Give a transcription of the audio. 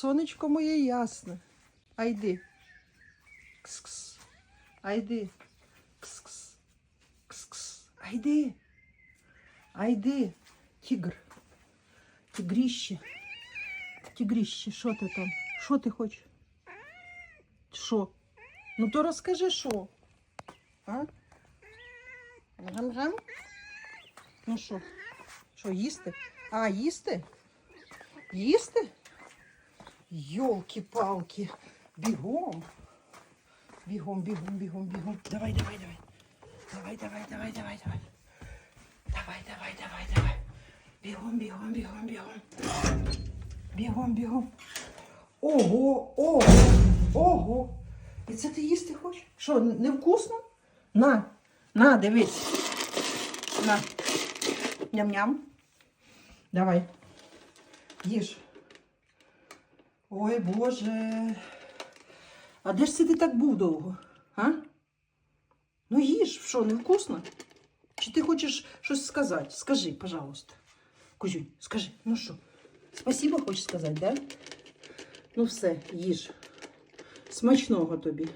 сонечко моє ясне. А йди. Кс-кс. А йди. Кс-кс. Кс-кс. А йди. А йди. Тігр. Тігріще. Тігріще, що ти там? Що ти хочеш? Що? Ну то розкажи, що? А? Гам-гам? Ну що? Що, їсти? А, їсти? Їсти? Йолки-палки. Бігом. Бігом, бігом, бігом, бігом. Давай, давай, давай. Давай, давай, давай, давай, давай. Давай, давай, давай, давай. Бігом, бігом, бігом, бігом. Бігом, бігом. Ого, ого, ого. І це ти їсти хочеш? Що, невкусно? На, на, дивись. На. Ням-ням. Давай. Їж. Ой, Боже. А де ж це ти так був довго? А? Ну їж, що, невкусно? Чи ти хочеш щось сказати? Скажи, пожалуйста. Кузюнь, скажи, ну що? Спасибо хочеш сказати, да? Ну все, їж. Смачного тобі.